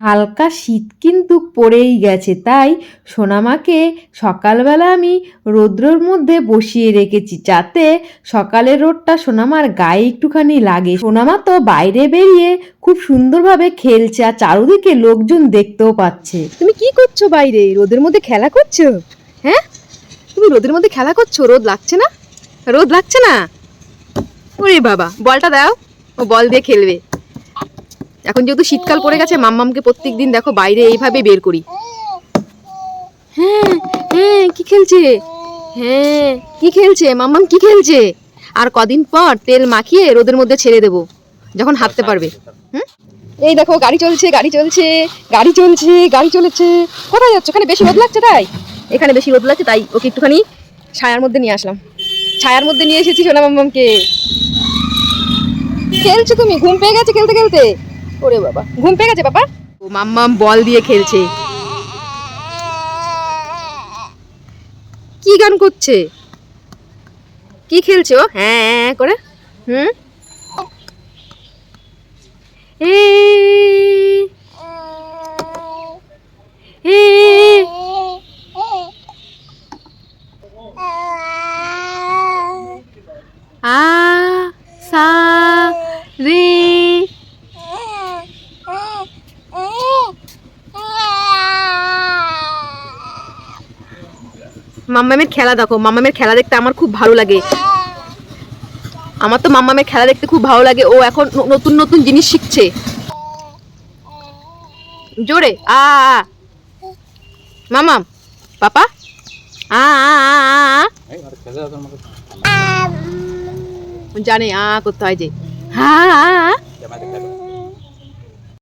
হালকা শীত কিন্তু পড়েই গেছে, তাই সোনামাকে সকালবেলা আমি রৌদ্রর মধ্যে বসিয়ে রেখেছি যাতে সকালের রোদটা সোনামার গায়ে একটুখানি লাগে। সোনামা তো বাইরে বেরিয়ে খুব সুন্দরভাবে খেলছে আর চারদিকে লোকজন দেখতেও পাচ্ছে। তুমি কি করছ বাইরে? রোদের মধ্যে খেলা করছ? হ্যাঁ? তুমি রোদের মধ্যে খেলা করছ? রোদ লাগছে না? রোদ লাগছে না? ওরে বাবা, বলটা দাও। ও বল দিয়ে খেলবে। এখন যেহেতু শীতকাল পড়ে গেছে, মাম্মামকে প্রত্যেক দিন দেখো বাইরে এইভাবে বের করি। হ্যাঁ হ্যাঁ কি খেলছে? হ্যাঁ কি খেলছে? মাম্মাম কি খেলছে? আর কদিন পর তেল মাখিয়ে রোদের মধ্যে ছেড়ে দেবো, যখন হাঁটতে পারবে। হুম? এই দেখো, গাড়ি চলছে গাড়ি চলছে গাড়ি চলছে, গাড়ি চলেছে। কোথায় যাচ্ছে? ওখানে বেশি রোদ লাগছে তাই? এখানে বেশি রোদ লাগছে তাই ওকে একটুখানি ছায়ার মধ্যে নিয়ে আসলাম। ছায়ার মধ্যে নিয়ে এসেছি সোনা মাম্মামকে। খেলছো তুমি? ঘুম পেয়ে গেছে খেলতে খেলতে? ওরে বাবা। ঘুম পেয়ে গেছে বাবা ও মাম্মাম বল দিয়ে খেলছে। কি গান করছে? কি খেলছে ও? হ্যাঁ হ্যাঁ করে। হুম? এ মাম্মামের খেলা দেখো মাম্মামের খেলা দেখতে আমার খুব ভালো লাগে। আমার তো মাম্মামের খেলা দেখতে খুব ভালো লাগে ও এখন নতুন নতুন জিনিস শিখছে। জোরে আ। মামাম পাপা? আ জানে আ করতে হয় যে। হা হা, হা।